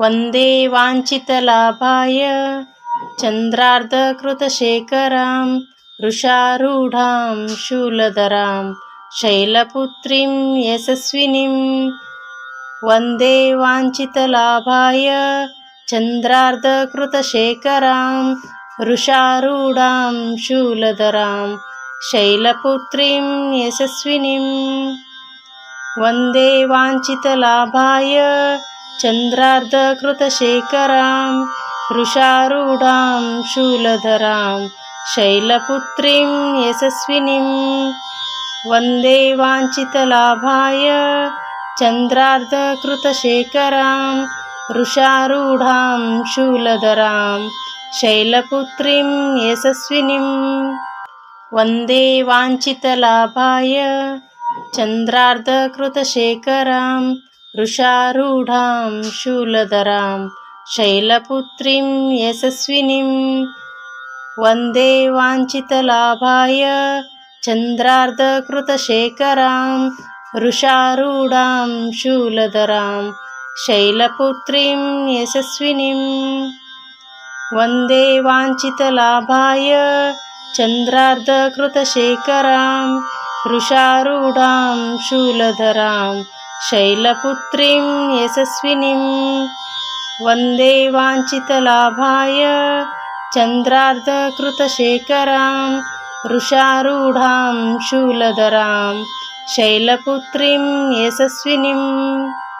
वन्दे वाञ्छितलाभाय चन्द्रार्धकृतशेखरां वृषारूढां शूलधरां शैलपुत्रीं यशस्विनीं। वन्दे वाञ्छितलाभाय चन्द्रार्धकृतशेखरां वृषारूढां शूलधरां शैलपुत्रीं यशस्विनीं। वन्दे वाञ्छितलाभाय चन्द्रार्धकृतशेखरां वृषारूढां शूलधरां शैलपुत्रीं यशस्विनीं। वन्दे वाञ्छितलाभाय चन्द्रार्धकृतशेखरां वृषारूढां शूलधरां शैलपुत्रीं यशस्विनीं। वन्दे वाञ्छितलाभाय चन्द्रार्धकृतशेखरां वृषारूढां शूलधरां शैलपुत्रीं यशस्विनीं वन्दे वाञ्छितलाभाय चन्द्रार्धकृतशेखरां वृषारूढां शूलधरां शैलपुत्रीं यशस्विनीं वन्दे वाञ्छितलाभाय चन्द्रार्धकृतशेखरां वृषारूढां शूलधरां शैलपुत्रीं यशस्विनीं वन्दे वाञ्छितलाभाय चन्द्रार्धकृतशेखरां वृषारूढां शूलधरां शैलपुत्रीं यशस्विनीम्